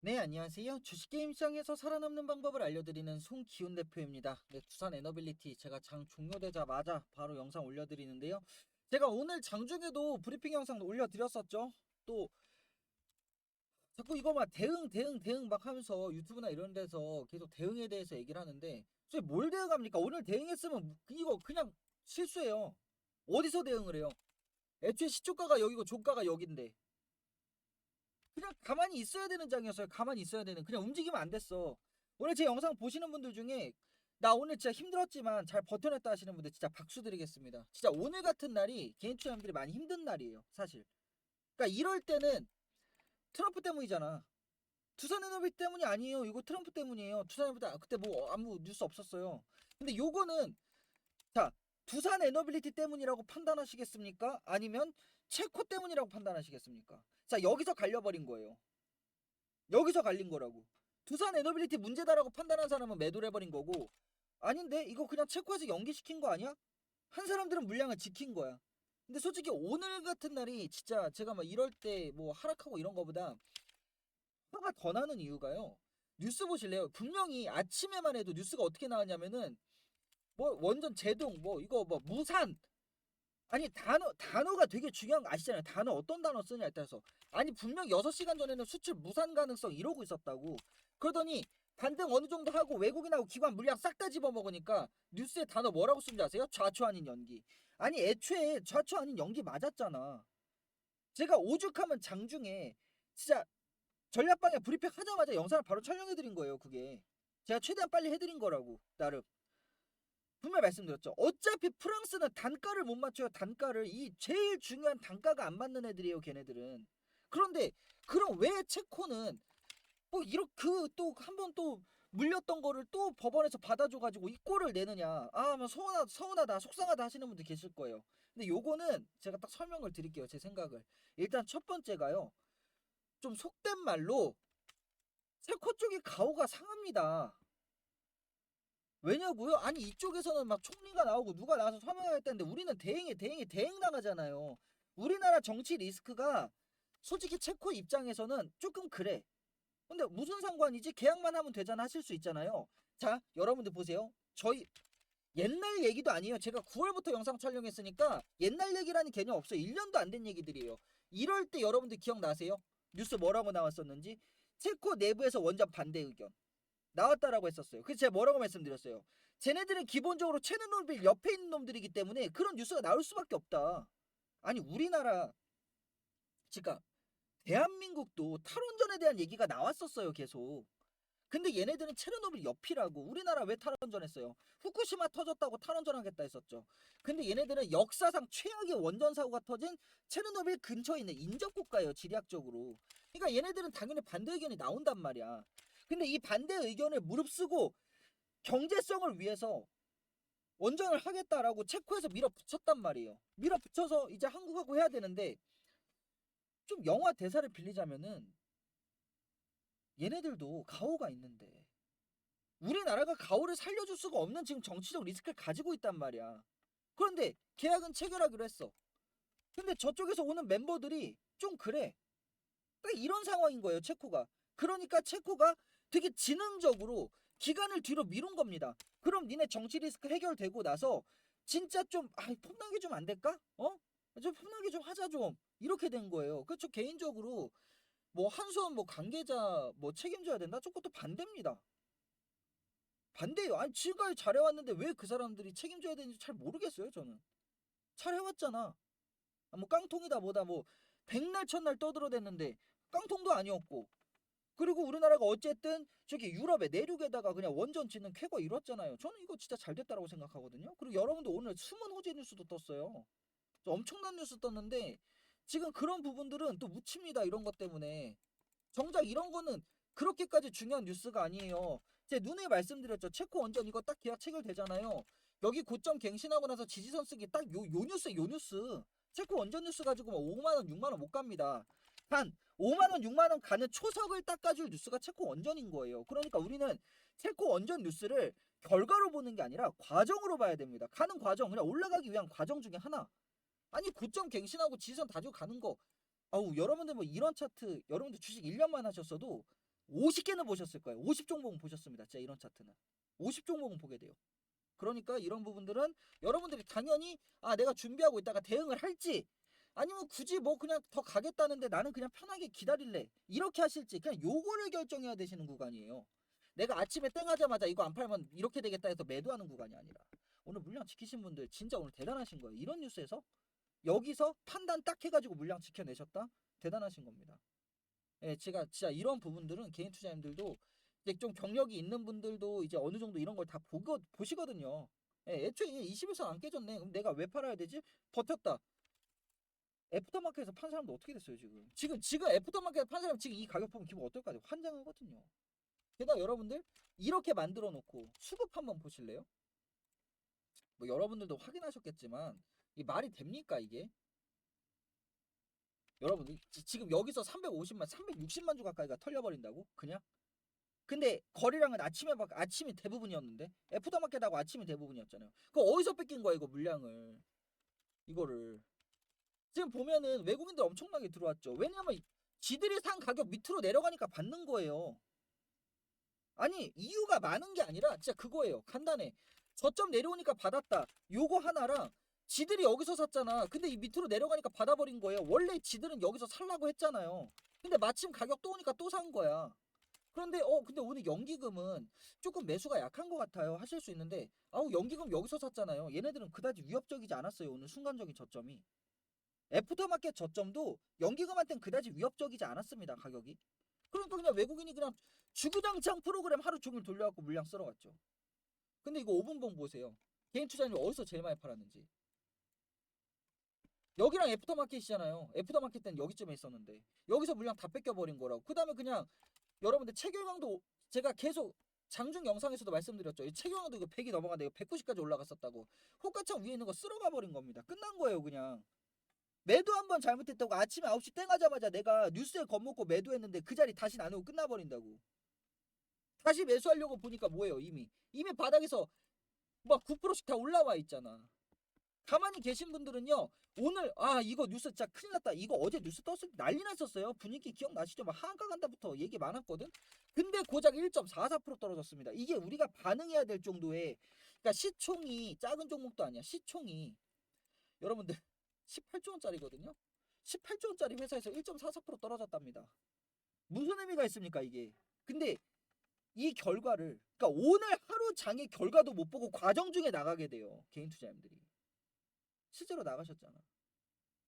네, 안녕하세요. 주식게임 시장에서 살아남는 방법을 알려드리는 송기훈 대표입니다. 네, 두산 에너빌리티 제가 장 종료되자마자 바로 영상 올려드리는데요. 제가 오늘 장중에도 브리핑 영상 올려드렸었죠. 또 자꾸 이거 막 대응 대응 대응 막 하면서 유튜브나 이런 데서 계속 대응에 대해서 얘기를 하는데 도대체 뭘 대응합니까? 오늘 대응했으면 이거 그냥 실수예요. 어디서 대응을 해요? 애초에 시초가가 여기고 조가가 여긴데 그냥 가만히 있어야 되는 장이었어요. 가만히 있어야 되는. 그냥 움직이면 안 됐어. 오늘 제 영상 보시는 분들 중에 나 오늘 진짜 힘들었지만 잘 버텨냈다 하시는 분들 진짜 박수 드리겠습니다. 진짜 오늘 같은 날이 개인 투자자들이 많이 힘든 날이에요. 사실. 그러니까 이럴 때는 트럼프 때문이잖아. 두산 에너비 때문이 아니에요. 이거 트럼프 때문이에요. 두산 에너비 그때 뭐 아무 뉴스 없었어요. 근데 요거는 자 두산 에너빌리티 때문이라고 판단하시겠습니까? 아니면 체코 때문이라고 판단하시겠습니까? 자 여기서 갈려버린 거예요. 여기서 갈린 거라고. 두산 에너빌리티 문제다라고 판단한 사람은 매도를 해버린 거고 아닌데 이거 그냥 체코에서 연기시킨 거 아니야? 한 사람들은 물량을 지킨 거야. 근데 솔직히 오늘 같은 날이 진짜 제가 막 이럴 때 뭐 하락하고 이런 거보다 화가 더 나는 이유가요. 뉴스 보실래요? 분명히 아침에만 해도 뉴스가 어떻게 나왔냐면은 뭐 원전 제동 뭐 이거 뭐 무산 아니 단어 단어가 되게 중요한 거 아시잖아요. 단어 어떤 단어 쓰냐에 따라서 아니 분명 6시간 전에는 수출 무산 가능성 이러고 있었다고. 그러더니 반등 어느 정도 하고 외국인하고 기관 물량 싹 다 집어먹으니까 뉴스에 단어 뭐라고 쓴지 아세요? 좌초 아닌 연기. 아니 애초에 좌초 아닌 연기 맞았잖아. 제가 오죽하면 장중에 진짜 전략방에 브리핑 하자마자 영상을 바로 촬영해드린 거예요. 그게 제가 최대한 빨리 해드린 거라고 나름. 분명 말씀드렸죠. 어차피 프랑스는 단가를 못 맞춰요. 단가를 이 제일 중요한 단가가 안 맞는 애들이에요. 걔네들은. 그런데 그럼 왜 체코는 뭐 이렇게 그 또 한 번 또 물렸던 거를 또 법원에서 받아줘가지고 이 꼴을 내느냐. 아, 뭐 서운하다, 서운하다, 속상하다 하시는 분들 계실 거예요. 근데 요거는 제가 딱 설명을 드릴게요. 제 생각을. 일단 첫 번째가요. 좀 속된 말로 체코 쪽이 가오가 상합니다. 왜냐고요? 아니 이쪽에서는 막 총리가 나오고 누가 나와서 서명하겠다는데 우리는 대행에 대행에 대행 나가잖아요. 우리나라 정치 리스크가 솔직히 체코 입장에서는 조금 그래. 근데 무슨 상관이지? 계약만 하면 되잖아 하실 수 있잖아요. 자, 여러분들 보세요. 저희 옛날 얘기도 아니에요. 제가 9월부터 영상 촬영했으니까 옛날 얘기라는 개념 없어요. 1년도 안 된 얘기들이에요. 이럴 때 여러분들 기억나세요? 뉴스 뭐라고 나왔었는지? 체코 내부에서 원전 반대 의견. 나왔다라고 했었어요. 그래서 제가 뭐라고 말씀드렸어요. 쟤네들은 기본적으로 체르노빌 옆에 있는 놈들이기 때문에 그런 뉴스가 나올 수밖에 없다. 아니 우리나라 그러니까 대한민국도 탈원전에 대한 얘기가 나왔었어요. 계속. 근데 얘네들은 체르노빌 옆이라고 우리나라 왜 탈원전했어요? 후쿠시마 터졌다고 탈원전하겠다 했었죠. 근데 얘네들은 역사상 최악의 원전 사고가 터진 체르노빌 근처에 있는 인접 국가예요. 지리학적으로. 그러니까 얘네들은 당연히 반대 의견이 나온단 말이야. 근데 이 반대 의견을 무릅쓰고 경제성을 위해서 원전을 하겠다라고 체코에서 밀어붙였단 말이에요. 밀어붙여서 이제 한국하고 해야 되는데 좀 영화 대사를 빌리자면은 얘네들도 가오가 있는데 우리나라가 가오를 살려줄 수가 없는 지금 정치적 리스크를 가지고 있단 말이야. 그런데 계약은 체결하기로 했어. 근데 저쪽에서 오는 멤버들이 좀 그래. 딱 이런 상황인 거예요, 체코가. 그러니까 체코가 되게 지능적으로 기간을 뒤로 미룬 겁니다. 그럼 니네 정치 리스크 해결되고 나서 진짜 좀 아, 폼나게 좀 안 될까? 어? 좀 폼나게 좀 하자 좀 이렇게 된 거예요. 그렇죠. 개인적으로 뭐 한수원 뭐 관계자 뭐 책임져야 된다? 저 것도 반대입니다. 반대요. 아니 지금까지 잘해왔는데 왜 그 사람들이 책임져야 되는지 잘 모르겠어요. 저는 잘해왔잖아. 아, 뭐 깡통이다 뭐다 뭐 백날 첫날 떠들어댔는데 깡통도 아니었고 그리고 우리나라가 어쨌든 저기 유럽의 내륙에다가 그냥 원전 짓는 쾌거 이뤘잖아요. 저는 이거 진짜 잘 됐다라고 생각하거든요. 그리고 여러분들 오늘 숨은 호재 뉴스도 떴어요. 엄청난 뉴스 떴는데 지금 그런 부분들은 또 묻힙니다. 이런 것 때문에. 정작 이런 거는 그렇게까지 중요한 뉴스가 아니에요. 제 눈에 말씀드렸죠. 체코 원전 이거 딱 계약 체결되잖아요. 여기 고점 갱신하고 나서 지지선 쓰기 딱 요 요 뉴스 요 뉴스. 체코 원전 뉴스 가지고 뭐 5만 원, 6만 원 못 갑니다. 단 5만 원, 6만 원 가는 초석을 닦아줄 뉴스가 체코 원전인 거예요. 그러니까 우리는 체코 원전 뉴스를 결과로 보는 게 아니라 과정으로 봐야 됩니다. 가는 과정, 그냥 올라가기 위한 과정 중에 하나. 아니 고점 갱신하고 지선 다지고 가는 거. 아우 여러분들 뭐 이런 차트, 여러분들 주식 1년만 하셨어도 50개는 보셨을 거예요. 50종목은 보셨습니다. 진짜 이런 차트는. 50종목은 보게 돼요. 그러니까 이런 부분들은 여러분들이 당연히 아 내가 준비하고 있다가 대응을 할지 아니면 굳이 뭐 그냥 더 가겠다는데 나는 그냥 편하게 기다릴래 이렇게 하실지 그냥 요거를 결정해야 되시는 구간이에요. 내가 아침에 땡하자마자 이거 안 팔면 이렇게 되겠다 해서 매도하는 구간이 아니라 오늘 물량 지키신 분들 진짜 오늘 대단하신 거예요. 이런 뉴스에서 여기서 판단 딱 해가지고 물량 지켜내셨다 대단하신 겁니다. 예, 제가 진짜 이런 부분들은 개인 투자님들도 이제 좀 경력이 있는 분들도 이제 어느 정도 이런 걸 다 보시거든요. 예, 애초에 20에서 안 깨졌네. 그럼 내가 왜 팔아야 되지? 버텼다. 애프터마켓에서 판 사람도 어떻게 됐어요 지금? 지금 지금 애프터마켓에서 판 사람 지금 이 가격 보면 기분 어떨까 요? 환장하거든요. 게다가 여러분들 이렇게 만들어 놓고 수급 한번 보실래요? 뭐 여러분들도 확인하셨겠지만 이 말이 됩니까 이게? 여러분 지- 지금 여기서 350만, 360만 주 가까이가 털려버린다고? 그냥? 근데 거래량은 아침에 막 아침이 대부분이었는데 애프터마켓하고 아침이 대부분이었잖아요. 그거 어디서 뺏긴 거야 이거 물량을? 이거를 지금 보면은 외국인들 엄청나게 들어왔죠. 왜냐면 지들이 산 가격 밑으로 내려가니까 받는 거예요. 아니 이유가 많은 게 아니라 진짜 그거예요. 간단해. 저점 내려오니까 받았다. 요거 하나랑 지들이 여기서 샀잖아. 근데 이 밑으로 내려가니까 받아버린 거예요. 원래 지들은 여기서 살라고 했잖아요. 근데 마침 가격 또 오니까 또 산 거야. 그런데 어 근데 오늘 연기금은 조금 매수가 약한 것 같아요 하실 수 있는데 아우 연기금 여기서 샀잖아요 얘네들은 그다지 위협적이지 않았어요 오늘 순간적인 저점이 애프터마켓 저점도 연기금한테는 그다지 위협적이지 않았습니다 가격이 그러니까 그냥 외국인이 그냥 주구장창 프로그램 하루 종일 돌려갖고 물량 쓸어갔죠 근데 이거 5분봉 보세요 개인 투자님 어디서 제일 많이 팔았는지 여기랑 애프터마켓이잖아요 애프터마켓 때는 여기쯤에 있었는데 여기서 물량 다 뺏겨버린 거라고 그 다음에 그냥 여러분들 체결강도 제가 계속 장중 영상에서도 말씀드렸죠. 이 체결강도 이거 100이 넘어가는데 이거 190까지 올라갔었다고. 호가창 위에 있는 거 쓸어가 버린 겁니다. 끝난 거예요, 그냥. 매도 한 번 잘못했다고 아침에 9시 땡 하자마자 내가 뉴스에 겁먹고 매도했는데 그 자리 다시 안 오고 끝나버린다고. 다시 매수하려고 보니까 뭐예요, 이미. 이미 바닥에서 막 9%씩 다 올라와 있잖아. 가만히 계신 분들은요, 오늘, 아, 이거 뉴스 진짜 큰일 났다. 이거 어제 뉴스 떴을 때 난리 났었어요. 분위기 기억나시죠? 막 하한가 간다부터 얘기 많았거든? 근데 고작 1.44% 떨어졌습니다. 이게 우리가 반응해야 될 정도의, 그러니까 시총이 작은 종목도 아니야. 시총이. 여러분들, 18조 원짜리거든요? 18조 원짜리 회사에서 1.44% 떨어졌답니다. 무슨 의미가 있습니까, 이게? 근데 이 결과를, 그러니까 오늘 하루 장의 결과도 못 보고 과정 중에 나가게 돼요. 개인 투자님들이. 실제로 나가셨잖아.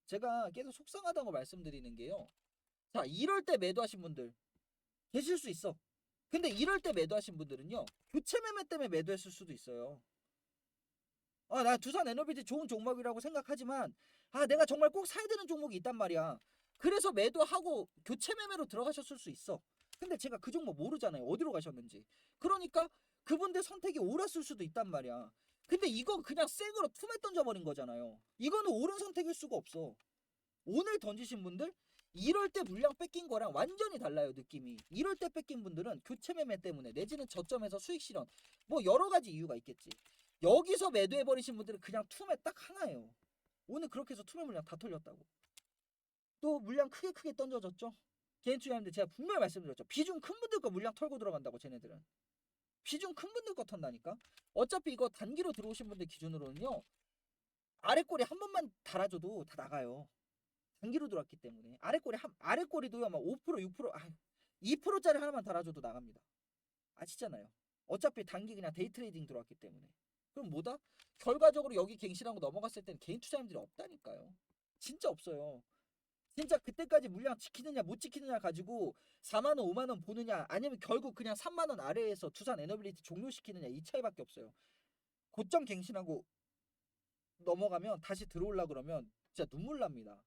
제가 계속 속상하다고 말씀드리는 게요. 자, 이럴 때 매도하신 분들 계실 수 있어. 근데 이럴 때 매도하신 분들은요. 교체 매매 때문에 매도했을 수도 있어요. 아, 나 두산 에너비티 좋은 종목이라고 생각하지만 아, 내가 정말 꼭 사야 되는 종목이 있단 말이야. 그래서 매도하고 교체 매매로 들어가셨을 수 있어. 근데 제가 그 종목 모르잖아요. 어디로 가셨는지. 그러니까 그분들 선택이 옳았을 수도 있단 말이야. 근데 이건 그냥 생으로 투매 던져버린 거잖아요. 이거는 옳은 선택일 수가 없어. 오늘 던지신 분들 이럴 때 물량 뺏긴 거랑 완전히 달라요 느낌이. 이럴 때 뺏긴 분들은 교체 매매 때문에 내지는 저점에서 수익 실현 뭐 여러 가지 이유가 있겠지. 여기서 매도해 버리신 분들은 그냥 투매 딱 하나예요. 오늘 그렇게 해서 투매 물량 다 털렸다고. 또 물량 크게 크게 던져졌죠. 개인 투자하는데 제가 분명히 말씀드렸죠. 비중 큰 분들 거 물량 털고 들어간다고 쟤네들은. 비중 큰 분들 거 턴다니까. 어차피 이거 단기로 들어오신 분들 기준으로는요. 아래 꼬리 한 번만 달아줘도 다 나가요. 단기로 들어왔기 때문에 아래 꼬리 한 아래 꼬리도요 막 5% 6% 아, 2%짜리 하나만 달아줘도 나갑니다. 아시잖아요. 어차피 단기 그냥 데이 트레이딩 들어왔기 때문에. 그럼 뭐다? 결과적으로 여기 갱신하고 넘어갔을 때는 개인 투자님들이 없다니까요. 진짜 없어요. 진짜 그때까지 물량 지키느냐 못 지키느냐 가지고 4만 원, 5만 원 보느냐 아니면 결국 그냥 3만 원 아래에서 두산 에너빌리티 종료시키느냐 이 차이밖에 없어요. 고점 갱신하고 넘어가면 다시 들어올라 그러면 진짜 눈물 납니다.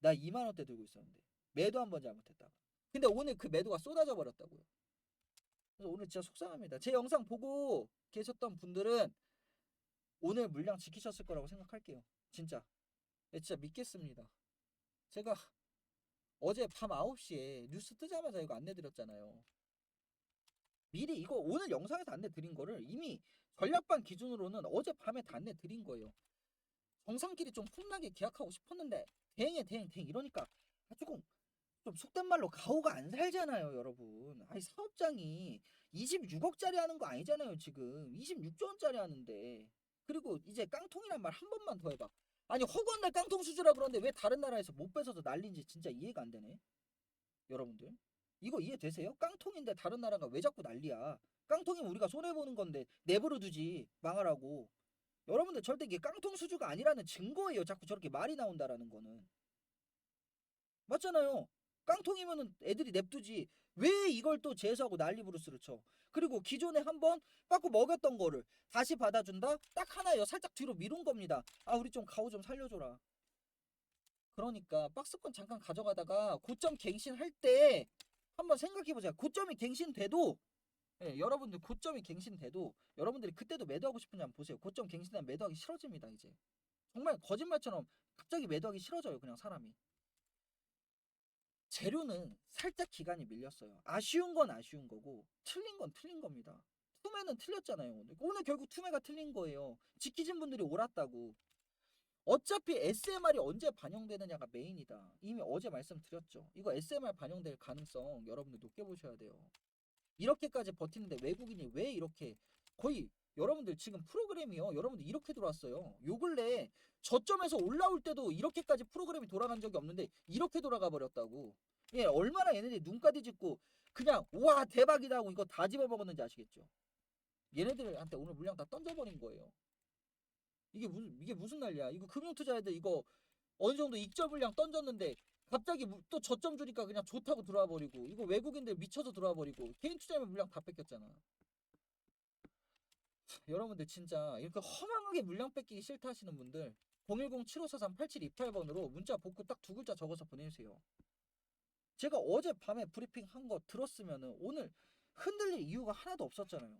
나 2만 원대 들고 있었는데 매도 한 번 잘못했다가 근데 오늘 그 매도가 쏟아져 버렸다고요. 그래서 오늘 진짜 속상합니다. 제 영상 보고 계셨던 분들은 오늘 물량 지키셨을 거라고 생각할게요. 진짜. 네, 진짜 믿겠습니다. 제가 어제 밤 9시에 뉴스 뜨자마자 이거 안내 드렸잖아요. 미리 이거 오늘 영상에서 안내 드린 거를 이미 전략반 기준으로는 어제 밤에 다 안내 드린 거예요. 정상끼리 좀 폼나게 계약하고 싶었는데 대행에 대행 대행 이러니까 아, 조금 좀 속된 말로 가오가 안 살잖아요, 여러분. 아니 사업장이 26억짜리 하는 거 아니잖아요, 지금. 26조 원짜리 하는데. 그리고 이제 깡통이란 말 한 번만 더 해봐. 아니 허구한 날 깡통 수주라 그러는데 왜 다른 나라에서 못 뺏어서 난린지 진짜 이해가 안 되네. 여러분들. 이거 이해되세요? 깡통인데 다른 나라가 왜 자꾸 난리야? 깡통이면 우리가 손해보는 건데 내버려 두지 망하라고. 여러분들 절대 이게 깡통 수주가 아니라는 증거예요. 자꾸 저렇게 말이 나온다라는 거는. 맞잖아요. 깡통이면은 애들이 냅두지. 왜 이걸 또 재수하고 난리 부르스를 쳐? 그리고 기존에 한번 빠꾸 먹였던 거를 다시 받아준다? 딱 하나예요. 살짝 뒤로 미룬 겁니다. 아 우리 좀 가오 좀 살려줘라. 그러니까 박스권 잠깐 가져가다가 고점 갱신할 때 한번 생각해보자. 고점이 갱신돼도 예, 여러분들 고점이 갱신돼도 여러분들이 그때도 매도하고 싶은지 한번 보세요. 고점 갱신되면 매도하기 싫어집니다. 이제 정말 거짓말처럼 갑자기 매도하기 싫어져요. 그냥 사람이. 재료는 살짝 기간이 밀렸어요. 아쉬운 건 아쉬운 거고 틀린 건 틀린 겁니다. 투매는 틀렸잖아요. 오늘 오늘 결국 투매가 틀린 거예요. 지키신 분들이 옳았다고. 어차피 SMR이 언제 반영되느냐가 메인이다. 이미 어제 말씀드렸죠. 이거 SMR 반영될 가능성 여러분들 높게 보셔야 돼요. 이렇게까지 버티는데 외국인이 왜 이렇게 거의 여러분들 지금 프로그램이요. 여러분들 이렇게 들어왔어요. 요 근래 저점에서 올라올 때도 이렇게까지 프로그램이 돌아간 적이 없는데 이렇게 돌아가 버렸다고. 예, 얼마나 얘네들이 눈가 뒤집고 그냥 와 대박이다 하고 이거 다 집어 먹었는지 아시겠죠? 얘네들한테 오늘 물량 다 던져버린 거예요. 이게 무슨 이게 무슨 난리야? 이거 금융투자애들 이거 어느 정도 익절 물량 던졌는데 갑자기 무- 또 저점 주니까 그냥 좋다고 들어와 버리고 이거 외국인들 미쳐서 들어와 버리고 개인 투자면 물량 다 뺏겼잖아. 차, 여러분들 진짜 이렇게 허망하게 물량 뺏기기 싫다 하시는 분들 010-7543-8728번으로 문자 복구 딱 두 글자 적어서 보내주세요. 제가 어제 밤에 브리핑 한 거 들었으면은 오늘 흔들릴 이유가 하나도 없었잖아요.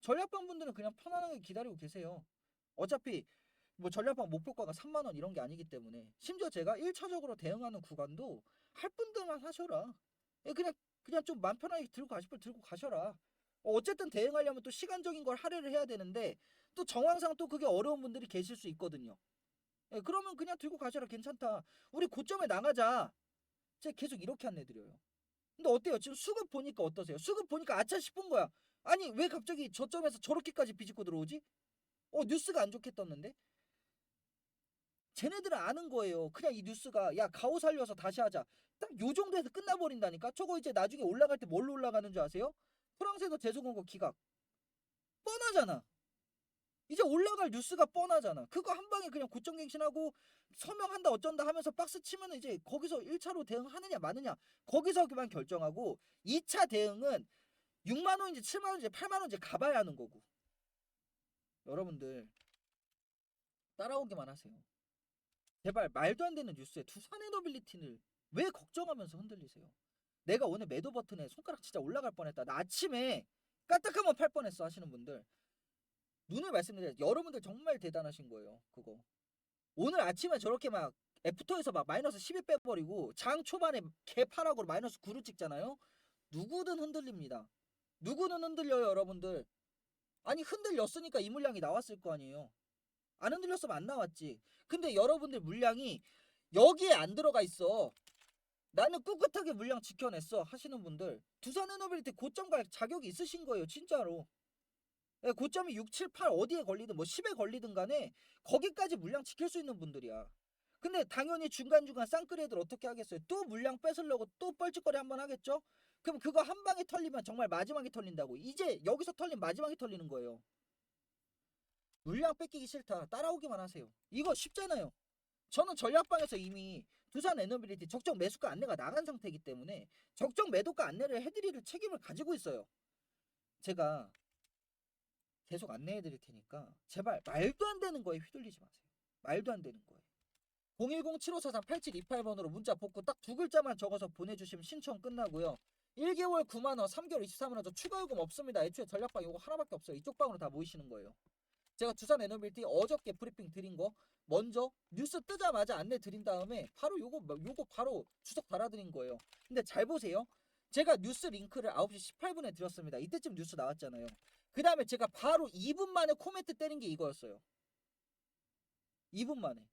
전략방 분들은 그냥 편안하게 기다리고 계세요. 어차피 뭐 전략방 목표가가 3만 원 이런 게 아니기 때문에 심지어 제가 1차적으로 대응하는 구간도 할 분들만 하셔라. 예, 그냥 그냥 좀 맘 편하게 들고 가실 분 들고 가셔라. 어, 어쨌든 대응하려면 또 시간적인 걸 할애를 해야 되는데 또 정황상 또 그게 어려운 분들이 계실 수 있거든요. 예, 그러면 그냥 들고 가셔라 괜찮다. 우리 고점에 나가자. 제가 계속 이렇게 안내드려요. 근데 어때요? 지금 수급 보니까 어떠세요? 수급 보니까 아차 싶은 거야. 아니 왜 갑자기 저점에서 저렇게까지 비집고 들어오지? 어 뉴스가 안 좋게 떴는데? 쟤네들은 아는 거예요. 그냥 이 뉴스가 야 가오 살려서 다시 하자. 딱 요 정도에서 끝나버린다니까. 저거 이제 나중에 올라갈 때 뭘로 올라가는 줄 아세요? 프랑스에서 재수공고 기각. 뻔하잖아. 이제 올라갈 뉴스가 뻔하잖아. 그거 한 방에 그냥 고점갱신하고 서명한다 어쩐다 하면서 박스 치면 이제 거기서 1차로 대응하느냐 마느냐 거기서만 결정하고 2차 대응은 6만 원인지 7만 원인지 8만 원인지 가봐야 하는 거고. 여러분들 따라오기만 하세요. 제발 말도 안 되는 뉴스에 두산 에너빌리티를 왜 걱정하면서 흔들리세요? 내가 오늘 매도 버튼에 손가락 진짜 올라갈 뻔했다. 나 아침에 까딱하면 팔 뻔했어 하시는 분들 눈을 말씀드려요. 여러분들 정말 대단하신 거예요. 그거. 오늘 아침에 저렇게 막 애프터에서 막 마이너스 10이 빼버리고 장 초반에 개파락으로 마이너스 9를 찍잖아요. 누구든 흔들립니다. 누구는 흔들려요, 여러분들. 아니 흔들렸으니까 이 물량이 나왔을 거 아니에요. 안 흔들렸으면 안 나왔지. 근데 여러분들 물량이 여기에 안 들어가 있어. 나는 꿋꿋하게 물량 지켜냈어 하시는 분들. 두산 에너빌리티 고점 갈 자격이 있으신 거예요 진짜로. 예, 고점이 6, 7, 8 어디에 걸리든 뭐 10에 걸리든 간에 거기까지 물량 지킬 수 있는 분들이야. 근데 당연히 중간중간 쌍끌이 애들 어떻게 하겠어요? 또 물량 뺏으려고 또 뻘짓거리 한번 하겠죠? 그럼 그거 한 방에 털리면 정말 마지막에 털린다고. 이제 여기서 털린 마지막에 털리는 거예요. 물량 뺏기기 싫다. 따라오기만 하세요. 이거 쉽잖아요. 저는 전략방에서 이미 두산 에너빌리티 적정 매수가 안내가 나간 상태이기 때문에 적정 매도가 안내를 해드릴 책임을 가지고 있어요. 제가 계속 안내해 드릴 테니까 제발 말도 안 되는 거에 휘둘리지 마세요. 말도 안 되는 거에. 010-7543-8728번으로 문자 복구 딱 두 글자만 적어서 보내주시면 신청 끝나고요. 1개월 9만원, 3개월 23만원 저 추가 요금 없습니다. 애초에 전략방 이거 하나밖에 없어요. 이쪽 방으로 다 모이시는 거예요. 제가 두산 에너빌티 어저께 브리핑 드린 거 먼저 뉴스 뜨자마자 안내 드린 다음에 바로 요거 요거 바로 주석 달아드린 거예요. 근데 잘 보세요. 제가 뉴스 링크를 9시 18분에 드렸습니다. 이때쯤 뉴스 나왔잖아요. 그 다음에 제가 바로 2분 만에 코멘트 때린 게 이거였어요. 2분 만에.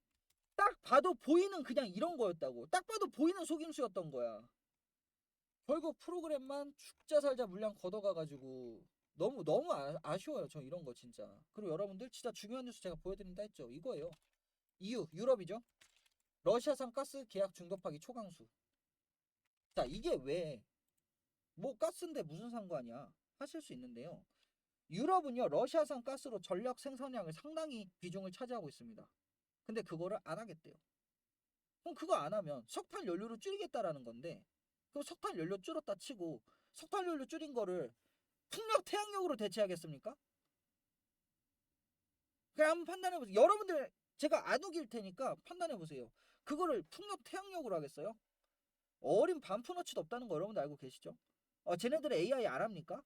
딱 봐도 보이는 그냥 이런 거였다고. 딱 봐도 보이는 속임수였던 거야. 결국 프로그램만 죽자 살자 물량 걷어가가지고 너무 너무 아, 아쉬워요. 저 이런 거 진짜. 그리고 여러분들 진짜 중요한 뉴스 제가 보여드린다 했죠. 이거예요. EU 유럽이죠. 러시아산 가스 계약 중도파기 초강수. 자 이게 왜 뭐 가스인데 무슨 상관이야 하실 수 있는데요. 유럽은요 러시아산 가스로 전력 생산량을 상당히 비중을 차지하고 있습니다. 근데 그거를 안 하겠대요. 그럼 그거 안 하면 석탄 연료를 줄이겠다라는 건데 그럼 석탄 연료 줄었다 치고 석탄 연료 줄인 거를 풍력 태양력으로 대체하겠습니까? 그냥 한번 판단해 보세요. 여러분들 제가 안 우길 테니까 판단해 보세요. 그거를 풍력 태양력으로 하겠어요? 어린 반푼어치도 없다는 거 여러분들 알고 계시죠? 어, 쟤네들 AI 안 합니까?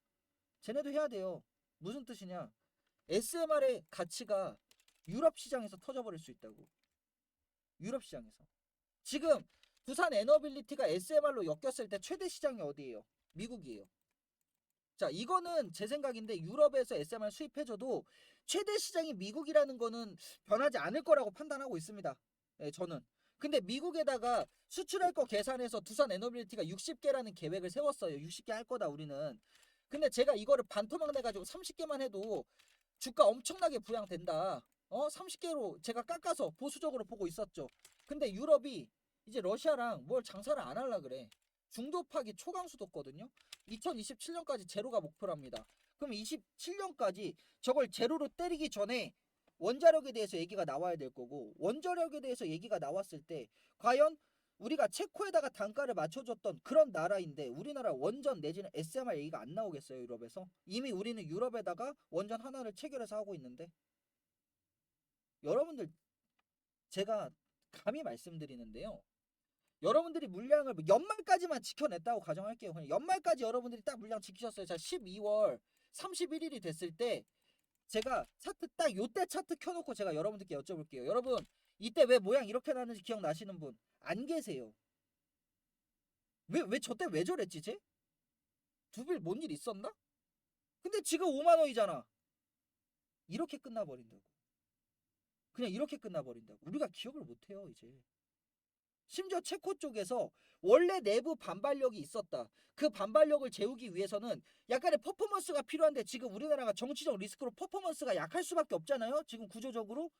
쟤네도 해야 돼요. 무슨 뜻이냐? SMR의 가치가 유럽 시장에서 터져버릴 수 있다고. 유럽 시장에서. 지금 부산 에너빌리티가 SMR로 엮였을 때 최대 시장이 어디예요? 미국이에요. 자, 이거는 제 생각인데 유럽에서 SMR 수입해줘도 최대 시장이 미국이라는 거는 변하지 않을 거라고 판단하고 있습니다. 예, 저는. 근데 미국에다가 수출할 거 계산해서 두산 에너빌리티가 60개라는 계획을 세웠어요. 60개 할 거다 우리는. 근데 제가 이거를 반토막 내가지고 30개만 해도 주가 엄청나게 부양된다. 어 30개로 제가 깎아서 보수적으로 보고 있었죠. 근데 유럽이 이제 러시아랑 뭘 장사를 안 할라 그래. 중도 파기 초강수 뒀거든요. 2027년까지 제로가 목표랍니다. 그럼 27년까지 저걸 제로로 때리기 전에 원자력에 대해서 얘기가 나와야 될 거고 원자력에 대해서 얘기가 나왔을 때 과연 우리가 체코에다가 단가를 맞춰줬던 그런 나라인데 우리나라 원전 내지는 SMR 얘기가 안 나오겠어요 유럽에서 이미 우리는 유럽에다가 원전 하나를 체결해서 하고 있는데 여러분들 제가 감히 말씀드리는데요 여러분들이 물량을 뭐 연말까지만 지켜냈다고 가정할게요 그냥 연말까지 여러분들이 딱 물량 지키셨어요 자 12월 31일이 됐을 때 제가 차트 딱 요때 차트 켜놓고 제가 여러분들께 여쭤볼게요 여러분 이때 왜 모양 이렇게 나는지 기억나시는 분 안 계세요. 왜 왜 저때 왜 저랬지 쟤? 두빌 뭔 일 있었나? 근데 지금 5만 원이잖아. 이렇게 끝나버린다고. 그냥 이렇게 끝나버린다고. 우리가 기억을 못해요 이제. 심지어 체코 쪽에서 원래 내부 반발력이 있었다. 그 반발력을 재우기 위해서는 약간의 퍼포먼스가 필요한데 지금 우리나라가 정치적 리스크로 퍼포먼스가 약할 수밖에 없잖아요. 지금 구조적으로.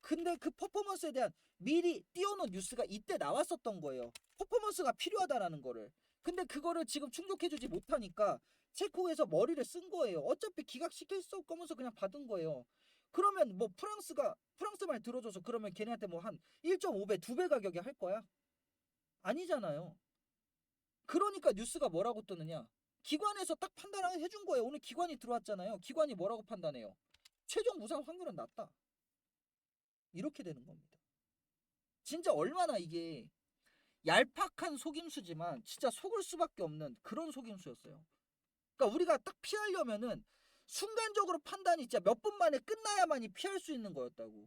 근데 그 퍼포먼스에 대한 미리 띄워놓은 뉴스가 이때 나왔었던 거예요. 퍼포먼스가 필요하다라는 거를. 근데 그거를 지금 충족해주지 못하니까 체코에서 머리를 쓴 거예요. 어차피 기각시킬 수 없으면서 그냥 받은 거예요. 그러면 뭐 프랑스가 프랑스 말 들어줘서 그러면 걔네한테 뭐 한 1.5배, 2배 가격에 할 거야? 아니잖아요. 그러니까 뉴스가 뭐라고 뜨느냐? 기관에서 딱 판단을 해준 거예요. 오늘 기관이 들어왔잖아요. 기관이 뭐라고 판단해요? 최종 무상 확률은 낮다. 이렇게 되는 겁니다. 진짜 얼마나 이게 얄팍한 속임수지만 진짜 속을 수밖에 없는 그런 속임수였어요. 그러니까 우리가 딱 피하려면은 순간적으로 판단이 진짜 몇 분 만에 끝나야만이 피할 수 있는 거였다고.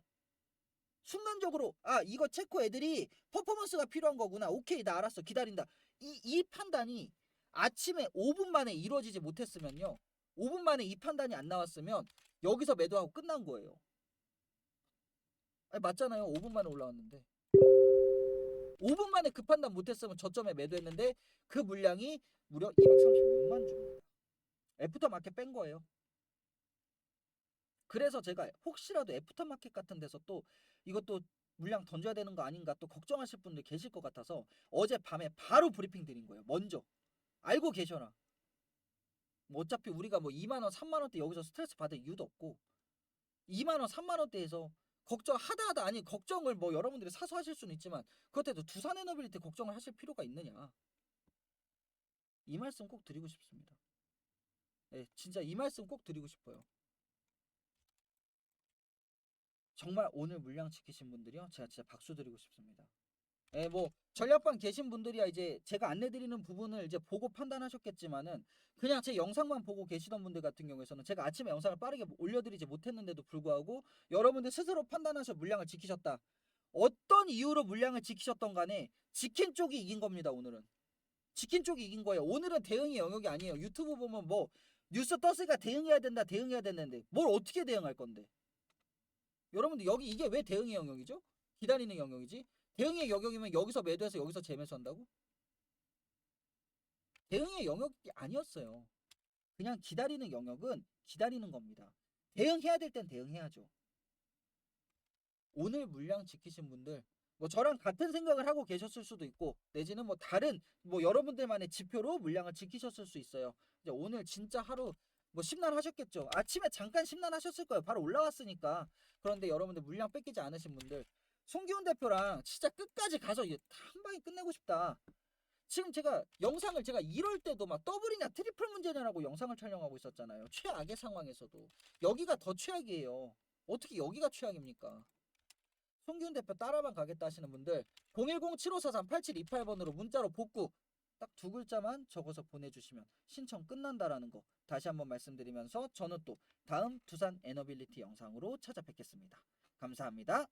순간적으로 아 이거 체코 애들이 퍼포먼스가 필요한 거구나. 오케이 나 알았어 기다린다. 이, 이 판단이 아침에 5분 만에 이루어지지 못했으면요. 5분 만에 이 판단이 안 나왔으면 여기서 매도하고 끝난 거예요. 아니 맞잖아요. 5분 만에 올라왔는데. 5분 만에 그 판단 못했으면 저점에 매도했는데 그 물량이 무려 236만 주입니다. 애프터 마켓 뺀 거예요. 그래서 제가 혹시라도 애프터 마켓 같은 데서 또 이것도 물량 던져야 되는 거 아닌가 또 걱정하실 분들 계실 것 같아서 어제 밤에 바로 브리핑 드린 거예요. 먼저 알고 계셔라. 뭐 어차피 우리가 뭐 2만 원, 3만 원대 여기서 스트레스 받을 이유도 없고 2만 원, 3만 원대에서 걱정하다 하다 아니 걱정을 뭐 여러분들이 사서 하실 수는 있지만 그것에도 두산 에너빌리티 걱정을 하실 필요가 있느냐 이 말씀 꼭 드리고 싶습니다. 네, 진짜 이 말씀 꼭 드리고 싶어요. 정말 오늘 물량 지키신 분들이요, 제가 진짜 박수 드리고 싶습니다. 예, 뭐 전략방 계신 분들이야 이제 제가 안내 드리는 부분을 이제 보고 판단하셨겠지만은 그냥 제 영상만 보고 계시던 분들 같은 경우에서는 제가 아침에 영상을 빠르게 올려드리지 못했는데도 불구하고 여러분들 스스로 판단하셔 물량을 지키셨다. 어떤 이유로 물량을 지키셨던 간에 지킨 쪽이 이긴 겁니다 오늘은. 지킨 쪽이 이긴 거예요. 오늘은 대응의 영역이 아니에요. 유튜브 보면 뭐 뉴스 떴으니까 대응해야 된다, 대응해야 됐는데 뭘 어떻게 대응할 건데? 여러분들 여기 이게 왜 대응의 영역이죠? 기다리는 영역이지 대응의 영역이면 여기서 매도해서 여기서 재매수한다고? 대응의 영역이 아니었어요. 그냥 기다리는 영역은 기다리는 겁니다. 대응해야 될 땐 대응해야죠. 오늘 물량 지키신 분들 뭐 저랑 같은 생각을 하고 계셨을 수도 있고 내지는 뭐 다른 뭐 여러분들만의 지표로 물량을 지키셨을 수 있어요. 이제 오늘 진짜 하루 뭐 심란 하셨겠죠. 아침에 잠깐 심란 하셨을 거예요. 바로 올라왔으니까. 그런데 여러분들 물량 뺏기지 않으신 분들 송기훈 대표랑 진짜 끝까지 가서 이한 방에 끝내고 싶다. 지금 제가 영상을 제가 이럴 때도 막 더블이냐 트리플 문제냐라고 영상을 촬영하고 있었잖아요. 최악의 상황에서도 여기가 더 최악이에요. 어떻게 여기가 최악입니까? 송기훈 대표 따라만 가겠다 하시는 분들 010-7543-8728번으로 문자로 복구 딱 두 글자만 적어서 보내주시면 신청 끝난다라는 거 다시 한번 말씀드리면서 저는 또 다음 두산 에너빌리티 영상으로 찾아뵙겠습니다. 감사합니다.